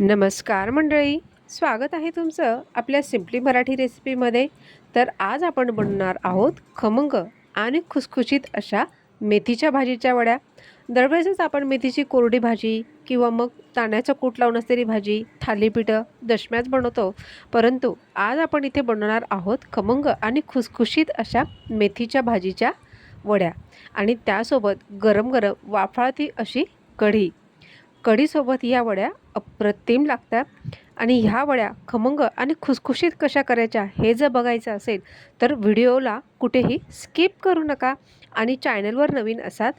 नमस्कार मंडळी स्वागत आहे तुमचं आपल्या सिम्पली मराठी रेसिपीमध्ये तर आज आपण बनवणार आहोत खमंग आणि खुसखुशीत अशा मेथीच्या भाजीच्या वड्या. दरवेळेसच आपण मेथीची कोरडी भाजी किंवा मग तांदळाचं कूट लावून असलेली भाजी थालीपीठं दशम्याच बनवतो. परंतु आज आपण इथे बनवणार आहोत खमंग आणि खुसखुशीत अशा मेथीच्या भाजीच्या वड्या. आणि त्यासोबत गरम गरम वाफाळती अशी कढी. कढीसोबत या वड्या अप्रतिम लागतात. आणि ह्या वड्या खमंग आणि खुसखुशीत कशा करायच्या हे जर बघायचं असेल तर व्हिडिओला कुठेही स्किप करू नका आणि चॅनलवर नवीन असाल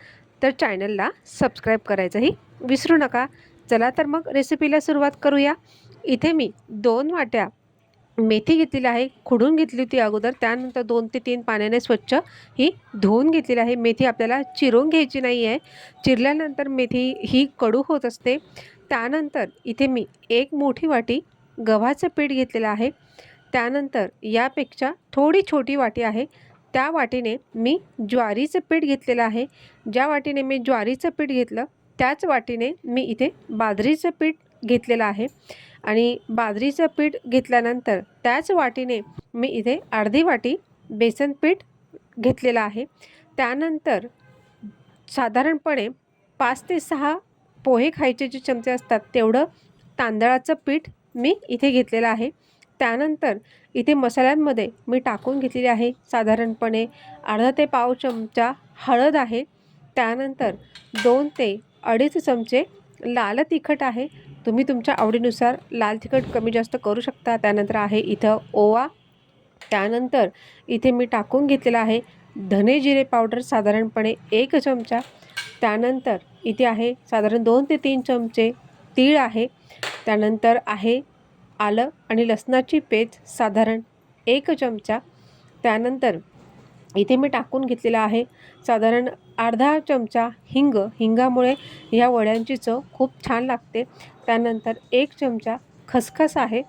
तर चॅनलला सबस्क्राईब करायचंही विसरू नका. चला तर मग रेसिपीला सुरुवात करूया. इथे मी दोन वाट्या मेथी घेतलेली आहे खुडून घेतली होती अगोदर. त्यानंतर दोन ते तीन पाण्याने स्वच्छ ही धुवून घेतलेली आहे. मेथी आपल्याला चिरून घ्यायची नाही आहे. चिरल्यानंतर मेथी ही कडू होत असते. त्यानंतर इथे मी एक मोठी वाटी गव्हाचं पीठ घेतलेलं आहे. त्यानंतर यापेक्षा थोडी छोटी वाटी आहे. त्या वाटीने मी ज्वारीचं पीठ घेतलेलं आहे. ज्या वाटीने मी ज्वारीचं पीठ घेतलं त्याच वाटीने मी इथे बाजरीचं पीठ घेतलेलं आहे. आणि बाजरीचं पीठ घेतल्यानंतर त्याच वाटीने मी इथे अर्धी वाटी बेसन पीठ घेतलेलं आहे. त्यानंतर साधारणपणे पाच ते सहा पोहे खायचे जे चमचे असतात तेवढं तांदळाचं पीठ मी इथे घेतलेलं आहे. त्यानंतर इथे मसाल्यांमध्ये मी टाकून घेतलेली आहे. साधारणपणे अर्धा ते पाव चमचा हळद आहे. त्यानंतर दोन ते अडीच चमचे लाल तिखट आहे. तुम्ही तुमच्या आवडीनुसार लाल तिखट कमी जास्त करू शकता. त्यानंतर आहे इथं ओवा. त्यानंतर इथे मी टाकून घेतलेला आहे धने जिरे पावडर साधारणपणे एक चमचा. त्यानंतर इथे आहे साधारण दोन ते तीन चमचे तीळ आहे. त्यानंतर आहे आलं आणि लसणाची पेज साधारण एक चमचा. त्यानंतर इथे मी टाकून घेतलेला आहे. साधारण अर्धा चमचा हिंग. हिंगामुळे ह्या वड्यांची चव खूप छान लागते. त्यानंतर एक चमचा खसखस आहे.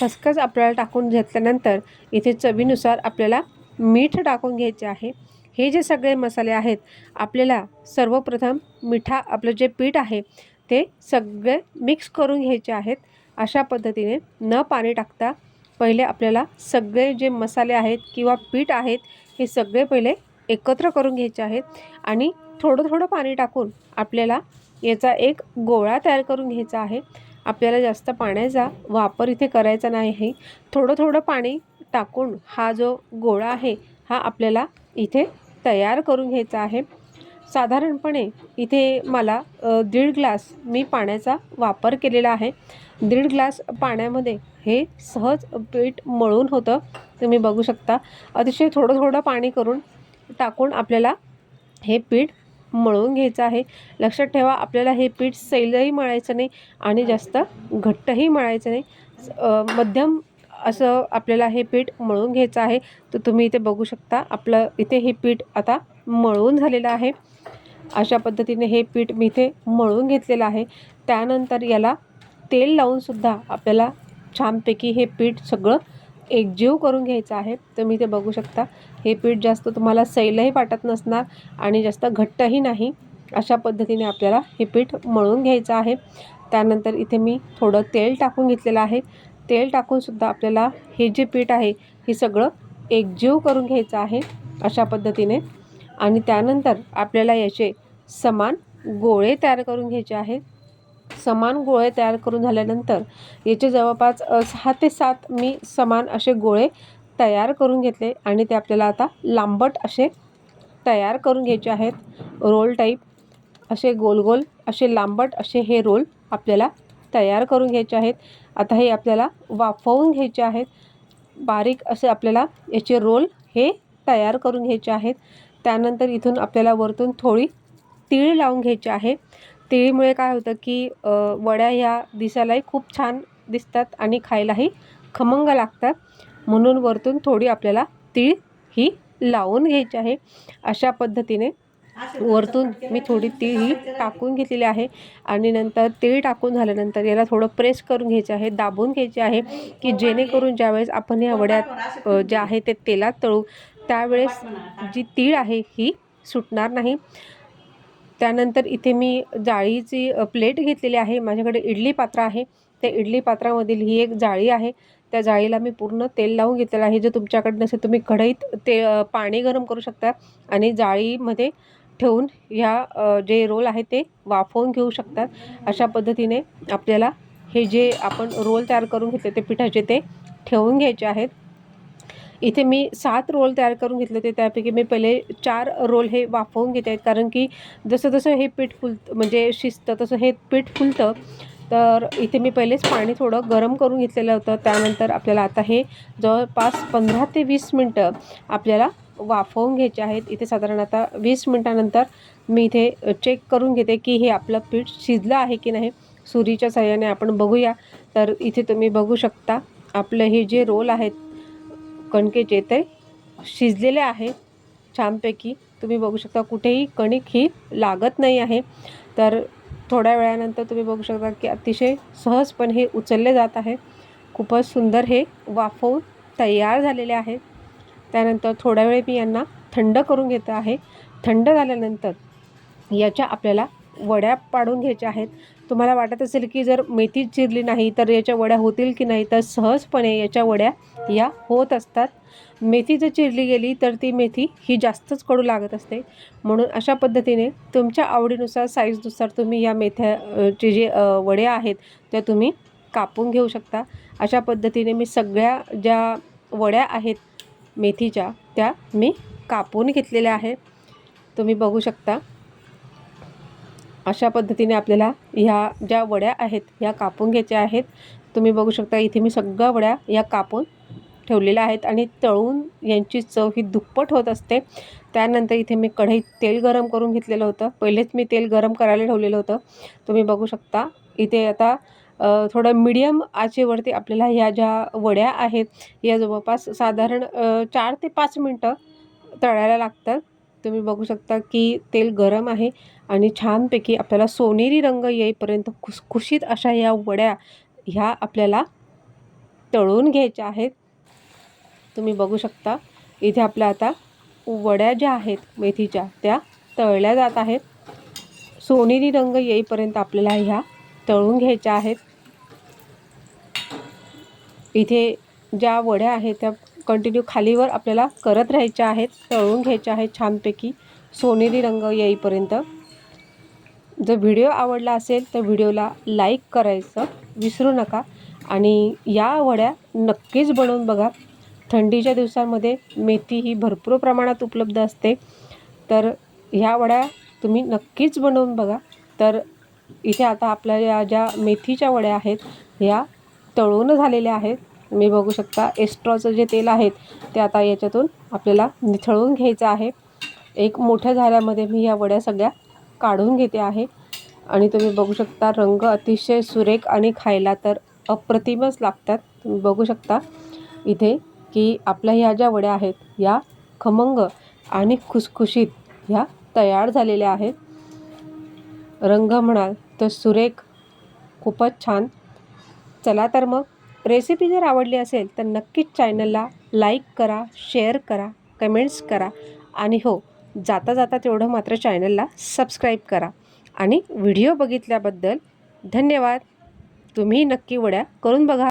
खसखस आपल्याला टाकून घेतल्यानंतर इथे चवीनुसार आपल्याला मीठ टाकून घ्यायचे आहे. हे जे सगळे मसाले आहेत आपल्याला सर्वप्रथम मिठा आपलं जे पीठ आहे ते सगळे मिक्स करून घ्यायचे आहेत. अशा पद्धतीने न पाणी टाकता पहिले आपल्याला सगळे जे मसाले आहेत किंवा पीठ आहेत हे सगळे पहिले एकत्र करून घ्यायचे आहेत आणि थोडं थोडं पाणी टाकून आपल्याला याचा एक गोळा तयार करून घ्यायचा आहे. आपल्याला जास्त पाण्याचा वापर इथे करायचा नाही. आहे थोडं थोडं पाणी टाकून हा जो गोळा आहे हा आपल्याला इथे तयार करून घ्यायचा आहे. साधारणपणे इथे मला दीड ग्लास मी पाण्याचा वापर केलेला आहे. दीड ग्लास पाण्यामध्ये हे सहज पीठ मळून होतं. तुम्ही बघू शकता. अतिशय थोडं थोडं पाणी करून टाकून आपल्याला हे पीठ मळून घ्यायचं आहे. लक्षात ठेवा आपल्याला हे पीठ सैलही मळायचं नाही आणि जास्त घट्टही मळायचं नाही. मध्यम असं आपल्याला हे पीठ मळून घ्यायचं आहे. तर तुम्ही इथे बघू शकता आपलं इथे हे पीठ आता मळून झालेलं आहे. अशा पद्धतीने हे पीठ मी इथे मळून घेतलेलं आहे. त्यानंतर याला तेल लावूनसुद्धा आपल्याला छानपैकी हे पीठ सगळं एकजीव करून घ्यायचं आहे. तुम्ही ते बघू शकता. हे पीठ जास्त तुम्हाला सैलही वाटत नसणार आणि जास्त घट्टही नाही. अशा पद्धतीने आपल्याला हे पीठ मळून घ्यायचं आहे. त्यानंतर इथे मी थोडं तेल टाकून घेतलेलं आहे. तेल टाकूनसुद्धा आपल्याला हे जे पीठ आहे हे सगळं एकजीव करून घ्यायचं आहे अशा पद्धतीने. आणि त्यानंतर आपल्याला याचे समान गोळे तयार करून घ्यायचे आहेत समान गोळे तयार करून झाल्यानंतर याचे जवळपास सहा ते सात मी समान असे गोळे तयार करून घेतले आणि ते आपल्याला आता लांबट असे तयार करून घ्यायचे आहेत. रोल टाईप असे गोल गोल असे लांबट असे हे रोल आपल्याला तयार करून घ्यायचे आहेत. आता हे आपल्याला वाफवून घ्यायचे आहेत. बारीक असे आपल्याला याचे रोल हे तयार करून घ्यायचे आहेत. त्यानंतर इथून आपल्याला वरतून थोडी तीळ लावून घ्यायची आहे. तिळीमुळे काय होतं की वड्या ह्या दिसायलाही खूप छान दिसतात आणि खायलाही खमंग लागतात. म्हणून वरतून थोडी आपल्याला तीळ ही लावून घ्यायची आहे. अशा पद्धतीने वरतून मी थोडी तीळ ही टाकून घेतलेली आहे आणि नंतर तीळ टाकून झाल्यानंतर याला थोडं प्रेस करून घ्यायचे आहे दाबून घ्यायचे आहे की जेणेकरून ज्यावेळेस आपण या वड्यात जे आहे ते तेलात तळू त्यावेळेस जी तीळ आहे ही सुटणार नाही. त्यानंतर इथे मी जाळीची प्लेट घेतलेली आहे. माझ्याकडे इडली पात्र आहे. त्या इडली पात्रामधील ही एक जाळी आहे. त्या जाळीला मी पूर्ण तेल लावून घेतलेलं आहे जे तुमच्याकडे नसेल तुम्ही कढईत ते पाणी गरम करू शकता आणि जाळीमध्ये ठेवून ह्या जे रोल आहे ते वाफवून घेऊ शकतात अशा पद्धतीने आपल्याला हे जे आपण रोल तयार करून घेतले ते पिठाचे ते ठेवून घ्यायचे आहेत. इथे मी सात रोल तयार करून घेतले होते. त्यापैकी मी पहिले चार रोल हे वाफवून घेत आहेत. कारण की जसं जसं हे पीठ फुल म्हणजे शिजतं तसं हे पीठ फुलतं. तर इथे मी पहिलेच पाणी थोडं गरम करून घेतलेलं होतं. त्यानंतर आपल्याला आता हे जवळपास पंधरा ते वीस मिनटं आपल्याला वाफवून घ्यायचे आहेत. इथे साधारण आता वीस मिनटानंतर मी इथे चेक करून घेते की हे आपलं पीठ शिजलं आहे की नाही. सुरीच्या साह्याने आपण बघूया. तर इथे तुम्ही बघू शकता आपलं हे जे रोल आहेत कणकेचे ते शिजलेले आहे छानपैकी. तुम्ही बघू शकता कुठेही कणिक ही लागत नाही आहे. तर थोड्या वेळानंतर तुम्ही बघू शकता की अतिशय सहजपणे हे उचलले जात आहे. खूपच सुंदर हे वाफवून तयार झालेले आहे. त्यानंतर थोड्या वेळ मी यांना थंड करून घेत आहे. थंड झाल्यानंतर याच्या आपल्याला वड्या पाडून घ्यायच्या आहेत. तुम्हाला वाटत असेल की जर मेथी चिरली नाही तर याच्या वड्या होतील की नाही? तर सहजपणे याच्या वड्या या होत असतात. मेथी जर चिरली गेली तर ती मेथी ही जास्तच कडू लागत असते. म्हणून अशा पद्धतीने तुमच्या आवडीनुसार साईजनुसार तुम्ही या मेथ्याचे जे वडे आहेत त्या तुम्ही कापून घेऊ शकता. अशा पद्धतीने मी सगळ्या ज्या वड्या आहेत मेथीच्या त्या मी कापून घेतलेल्या आहेत. तुम्ही बघू शकता. अशा पद्धतीने आपल्याला ह्या ज्या वड्या आहेत ह्या कापून घ्यायच्या आहेत. तुम्ही बघू शकता इथे मी सगळ्या वड्या या कापून ठेवलेल्या आहेत आणि तळून यांची चव ही दुप्पट होत असते. त्यानंतर इथे मी कढईत तेल गरम करून घेतलेलं होतं. पहिलेच मी तेल गरम करायला ठेवलेलं होतं. तुम्ही बघू शकता इथे आता थोडं मीडियम आचेवरती आपल्याला ह्या ज्या वड्या आहेत या जवळपास साधारण चार ते पाच मिनटं तळायला लागतात. तुम्ही बघू शकता की तेल गरम आहे आणि छानपैकी आपल्याला सोनेरी रंग येईपर्यंत खुसखुशीत अशा या वड्या ह्या आपल्याला तळून घ्यायच्या आहेत. तुम्ही बघू शकता इथे आपल्या आता वड्या ज्या आहेत मेथीच्या त्या तळल्या जात आहेत. सोनेरी रंग येईपर्यंत आपल्याला ह्या तळून घ्यायच्या आहेत. इथे ज्या वड्या आहेत त्या कंटिन्यू खालीवर आपल्याला करत राहायच्या आहेत तळून घ्यायच्या आहेत छानपैकी. सोनेरी रंग येईपर्यंत. जर व्हिडिओ आवडला असेल तर व्हिडिओला लाईक करायचं विसरू नका आणि या वड्या नक्कीच बनवून बघा. थंडीच्या दिवसांमध्ये मेथी ही भरपूर प्रमाणात उपलब्ध असते. तर ह्या वड्या तुम्ही नक्कीच बनवून बघा. तर इथे आता आपल्या या ज्या मेथीच्या वड्या आहेत ह्या तळून झालेल्या आहेत. तुम्ही बघू शकता एस्ट्रॉचं जे तेल आहेत ते आता याच्यातून आपल्याला निथळून घ्यायचं आहे. एक मोठ्या झाऱ्यामध्ये मी या वड्या सगळ्या काढून घेते आहे. आणि तुम्ही बघू शकता रंग अतिशय सुरेख आणि खायला तर अप्रतिमच लागतात. तुम्ही बघू शकता इथे की आपल्या ह्या ज्या वड्या आहेत या खमंग आणि खुसखुशीत ह्या तयार झालेल्या आहेत. रंग म्हणाल तर सुरेख खूपच छान. चला तर मग रेसिपी जर आवडली असेल तर नक्कीच चॅनलला लाईक करा शेअर करा कमेंट्स करा आणि हो जाता जाता तेवढं मात्र चॅनलला सबस्क्राईब करा. आणि व्हिडिओ बघितल्याबद्दल धन्यवाद. तुम्ही नक्की वड्या करून बघा.